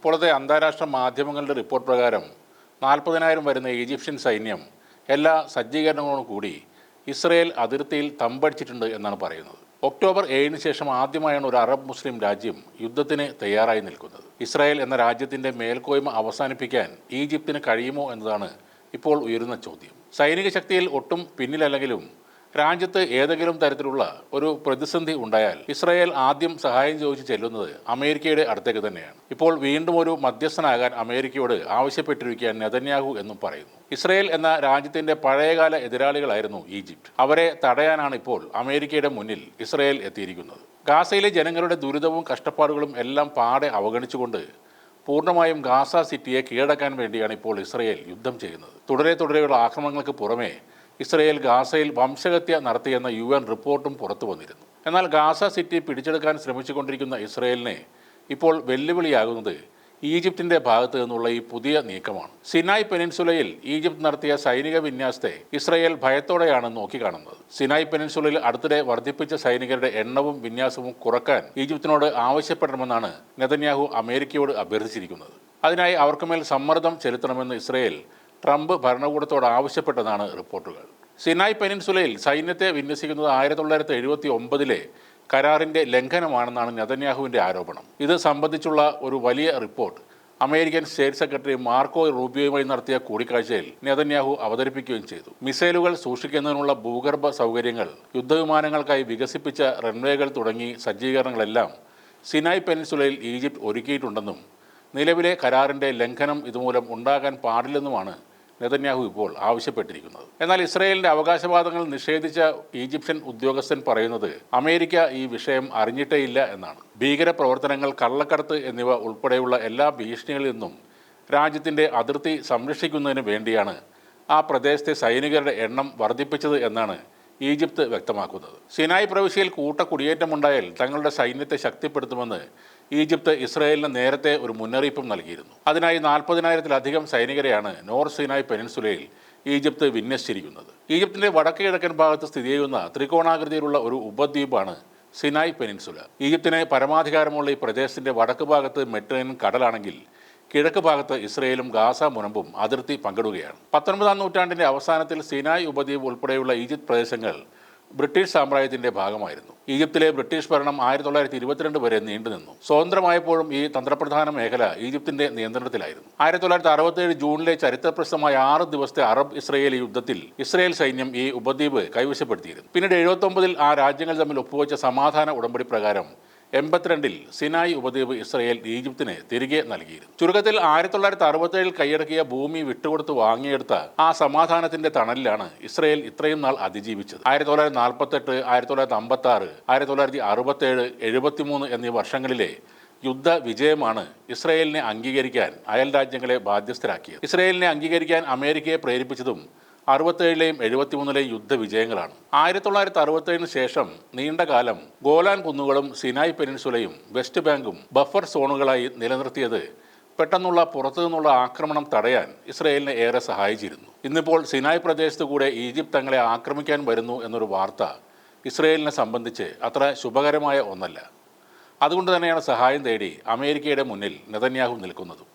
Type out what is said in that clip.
ഇപ്പോഴത്തെ അന്താരാഷ്ട്ര മാധ്യമങ്ങളുടെ റിപ്പോർട്ട് പ്രകാരം നാൽപ്പതിനായിരം വരുന്ന ഈജിപ്ഷ്യൻ സൈന്യം എല്ലാ സജ്ജീകരണങ്ങളോടും കൂടി ഇസ്രയേൽ അതിർത്തിയിൽ തമ്പടിച്ചിട്ടുണ്ട് എന്നാണ് പറയുന്നത്. ഒക്ടോബർ ഏഴിന് ശേഷം ആദ്യമായാണ് ഒരു അറബ് മുസ്ലിം രാജ്യം യുദ്ധത്തിന് തയ്യാറായി നിൽക്കുന്നത്. ഇസ്രായേൽ എന്ന രാജ്യത്തിന്റെ മേൽക്കോയ്മ അവസാനിപ്പിക്കാൻ ഈജിപ്തിന് കഴിയുമോ എന്നതാണ് ഇപ്പോൾ ഉയരുന്ന ചോദ്യം. സൈനിക ശക്തിയിൽ ഒട്ടും പിന്നിലല്ലെങ്കിലും രാജ്യത്ത് ഏതെങ്കിലും തരത്തിലുള്ള ഒരു പ്രതിസന്ധി ഉണ്ടായാൽ ഇസ്രായേൽ ആദ്യം സഹായം ചോദിച്ച് ചെല്ലുന്നത് അമേരിക്കയുടെ അടുത്തേക്ക് തന്നെയാണ്. ഇപ്പോൾ വീണ്ടും ഒരു മധ്യസ്ഥനാകാൻ അമേരിക്കയോട് ആവശ്യപ്പെട്ടിരിക്കുകയാണ് നെതന്യാഹു എന്നും പറയുന്നു. ഇസ്രായേൽ എന്ന രാജ്യത്തിന്റെ പഴയകാല എതിരാളികളായിരുന്നു ഈജിപ്ത്. അവരെ തടയാനാണ് ഇപ്പോൾ അമേരിക്കയുടെ മുന്നിൽ ഇസ്രായേൽ എത്തിയിരിക്കുന്നത്. ഗാസയിലെ ജനങ്ങളുടെ ദുരിതവും കഷ്ടപ്പാടുകളും എല്ലാം പാടെ അവഗണിച്ചുകൊണ്ട് പൂർണമായും ഗാസ സിറ്റിയെ കീഴടക്കാൻ വേണ്ടിയാണ് ഇപ്പോൾ ഇസ്രയേൽ യുദ്ധം ചെയ്യുന്നത്. തുടരെ തുടരെയുള്ള ആക്രമണങ്ങൾക്ക് പുറമെ ഇസ്രയേൽ ഗാസയിൽ വംശഹത്യ നടത്തിയെന്ന യു എൻ റിപ്പോർട്ടും പുറത്തു വന്നിരുന്നു. എന്നാൽ ഗാസ സിറ്റി പിടിച്ചെടുക്കാൻ ശ്രമിച്ചുകൊണ്ടിരിക്കുന്ന ഇസ്രയേലിനെ ഇപ്പോൾ വെല്ലുവിളിയാകുന്നത് ഈജിപ്തിന്റെ ഭാഗത്തു നിന്നുള്ള ഈ പുതിയ നീക്കമാണ്. സിനായ് പെനിൻസുലയിൽ ഈജിപ്ത് നടത്തിയ സൈനിക വിന്യാസത്തെ ഇസ്രയേൽ ഭയത്തോടെയാണ് നോക്കിക്കാണുന്നത്. സിനായ് പെനിൻസുലയിൽ അടുത്തിടെ വർദ്ധിപ്പിച്ച സൈനികരുടെ എണ്ണവും വിന്യാസവും കുറയ്ക്കാൻ ഈജിപ്തിനോട് ആവശ്യപ്പെടണമെന്നാണ് നെതന്യാഹു അമേരിക്കയോട് അഭ്യർത്ഥിച്ചിരിക്കുന്നത്. അതിനായി അവർക്കുമേൽ സമ്മർദ്ദം ചെലുത്തണമെന്ന് ഇസ്രയേൽ ട്രംപ് ഭരണകൂടത്തോട് ആവശ്യപ്പെട്ടതാണ് റിപ്പോർട്ടുകൾ. സിനായ് പെനിൻസുലയിൽ സൈന്യത്തെ വിന്യസിക്കുന്നത് ആയിരത്തി തൊള്ളായിരത്തി എഴുപത്തി ഒമ്പതിലെ കരാറിന്റെ ലംഘനമാണെന്നാണ് നെതന്യാഹുവിന്റെ ആരോപണം. ഇത് സംബന്ധിച്ചുള്ള ഒരു വലിയ report American state secretary Marco റൂബിയോയുമായി നടത്തിയ കൂടിക്കാഴ്ചയിൽ നെതന്യാഹു അവതരിപ്പിക്കുകയും ചെയ്തു. മിസൈലുകൾ സൂക്ഷിക്കുന്നതിനുള്ള ഭൂഗർഭ സൗകര്യങ്ങൾ യുദ്ധവിമാനങ്ങൾക്കായി വികസിപ്പിച്ച റൺവേകൾ തുടങ്ങി സജ്ജീകരണങ്ങളെല്ലാം സിനായ് പെനിൻസുലയിൽ ഈജിപ്ത് ഒരുക്കിയിട്ടുണ്ടെന്നും നിലവിലെ കരാറിന്റെ ലംഘനം ഇതുമൂലം ഉണ്ടാകാൻ പാടില്ലെന്നുമാണ് നെതന്യാഹു ഇപ്പോൾ ആവശ്യപ്പെട്ടിരിക്കുന്നത്. എന്നാൽ ഇസ്രയേലിന്റെ അവകാശവാദങ്ങൾ നിഷേധിച്ച ഈജിപ്ഷ്യൻ ഉദ്യോഗസ്ഥൻ പറയുന്നത് അമേരിക്ക ഈ വിഷയം അറിഞ്ഞിട്ടേയില്ല എന്നാണ്. ഭീകര പ്രവർത്തനങ്ങൾ കള്ളക്കടത്ത് എന്നിവ ഉൾപ്പെടെയുള്ള എല്ലാ ഭീഷണികളിൽ നിന്നും രാജ്യത്തിന്റെ അതിർത്തി സംരക്ഷിക്കുന്നതിന് വേണ്ടിയാണ് ആ പ്രദേശത്തെ സൈനികരുടെ എണ്ണം വർദ്ധിപ്പിച്ചത് എന്നാണ് ഈജിപ്ത് വ്യക്തമാക്കുന്നത്. സിനായ് പ്രവിശ്യയിൽ കൂട്ട കുടിയേറ്റമുണ്ടായാൽ തങ്ങളുടെ സൈന്യത്തെ ശക്തിപ്പെടുത്തുമെന്ന് ഈജിപ്ത് ഇസ്രയേലിന് നേരത്തെ ഒരു മുന്നറിയിപ്പും നൽകിയിരുന്നു. അതിനായി നാൽപ്പതിനായിരത്തിലധികം സൈനികരെയാണ് നോർത്ത് സിനായ് പെനിൻസുലയിൽ ഈജിപ്ത് വിന്യസിച്ചിരിക്കുന്നത്. ഈജിപ്തിന്റെ വടക്ക് കിഴക്കൻ ഭാഗത്ത് സ്ഥിതി ചെയ്യുന്ന ത്രികോണാകൃതിയിലുള്ള ഒരു ഉപദ്വീപാണ് സിനായ് പെനിൻസുല. ഈജിപ്തിന് പരമാധികാരമുള്ള ഈ പ്രദേശത്തിന്റെ വടക്ക് ഭാഗത്ത് മെഡിറ്ററേനിയൻ കടലാണെങ്കിൽ കിഴക്ക് ഭാഗത്ത് ഇസ്രയേലും ഗാസ മുനമ്പും അതിർത്തി പങ്കിടുകയാണ്. പത്തൊൻപതാം നൂറ്റാണ്ടിന്റെ അവസാനത്തിൽ സിനായ് ഉപദ്വീപ് ഉൾപ്പെടെയുള്ള ഈജിപ്ത് പ്രദേശങ്ങൾ ബ്രിട്ടീഷ് സാമ്രാജ്യത്തിന്റെ ഭാഗമായിരുന്നു. ഈജിപ്തിലെ ബ്രിട്ടീഷ് ഭരണം ആയിരത്തി തൊള്ളായിരത്തി ഇരുപത്തിരണ്ട് വരെ നീണ്ടുനിന്നു. സ്വതന്ത്രമായപ്പോഴും ഈ തന്ത്രപ്രധാന മേഖല ഈജിപ്തിന്റെ നിയന്ത്രണത്തിലായിരുന്നു. ആയിരത്തി തൊള്ളായിരത്തി അറുപത്തേഴ് ജൂണിലെ ചരിത്രപ്രസിദ്ധമായ ആറ് ദിവസത്തെ അറബ് ഇസ്രയേലി യുദ്ധത്തിൽ ഇസ്രയേൽ സൈന്യം ഈ ഉപദ്വീപ് കൈവശപ്പെടുത്തിയിരുന്നു. പിന്നീട് എഴുപത്തൊമ്പതിൽ ആ രാജ്യങ്ങൾ തമ്മിൽ ഒപ്പുവെച്ച സമാധാന ഉടമ്പടി പ്രകാരം എൺപത്തിരണ്ടിൽ സിനായ് ഉപദ്വീപ് ഇസ്രയേൽ ഈജിപ്തിന് തിരികെ നൽകിയിരുന്നു. ചുരുക്കത്തിൽ ആയിരത്തി തൊള്ളായിരത്തി അറുപത്തേഴിൽ കൈയടക്കിയ ഭൂമി വിട്ടുകൊടുത്ത് വാങ്ങിയെടുത്ത ആ സമാധാനത്തിന്റെ തണലിലാണ് ഇസ്രയേൽ ഇത്രയും നാൾ അതിജീവിച്ചത്. ആയിരത്തി തൊള്ളായിരത്തി നാൽപ്പത്തെട്ട് ആയിരത്തി തൊള്ളായിരത്തി അമ്പത്തി ആറ് ആയിരത്തി തൊള്ളായിരത്തി അറുപത്തേഴ് എഴുപത്തിമൂന്ന് എന്നീ വർഷങ്ങളിലെ യുദ്ധ വിജയമാണ് ഇസ്രയേലിനെ അംഗീകരിക്കാൻ അയൽ രാജ്യങ്ങളെ ബാധ്യസ്ഥരാക്കിയത്. ഇസ്രയേലിനെ അംഗീകരിക്കാൻ അമേരിക്കയെ പ്രേരിപ്പിച്ചതും അറുപത്തേഴിലെയും എഴുപത്തിമൂന്നിലെയും യുദ്ധവിജയങ്ങളാണ്. ആയിരത്തി തൊള്ളായിരത്തി അറുപത്തേഴിന് ശേഷം നീണ്ട കാലം ഗോലാൻ കുന്നുകളും സിനായ് പെനിൻസുലയും വെസ്റ്റ് ബാങ്കും ബഫർ സോണുകളായി നിലനിർത്തിയത് പെട്ടെന്നുള്ള പുറത്തു നിന്നുള്ള ആക്രമണം തടയാൻ ഇസ്രയേലിനെ ഏറെ സഹായിച്ചിരുന്നു. ഇന്നിപ്പോൾ സിനായ് പ്രദേശത്തു കൂടെ ഈജിപ്ത് തങ്ങളെ ആക്രമിക്കാൻ വരുന്നു എന്നൊരു വാർത്ത ഇസ്രയേലിനെ സംബന്ധിച്ച് അത്ര ശുഭകരമായ ഒന്നല്ല. അതുകൊണ്ട് തന്നെയാണ് സഹായം തേടി അമേരിക്കയുടെ മുന്നിൽ നെതന്യാഹു നിൽക്കുന്നതും.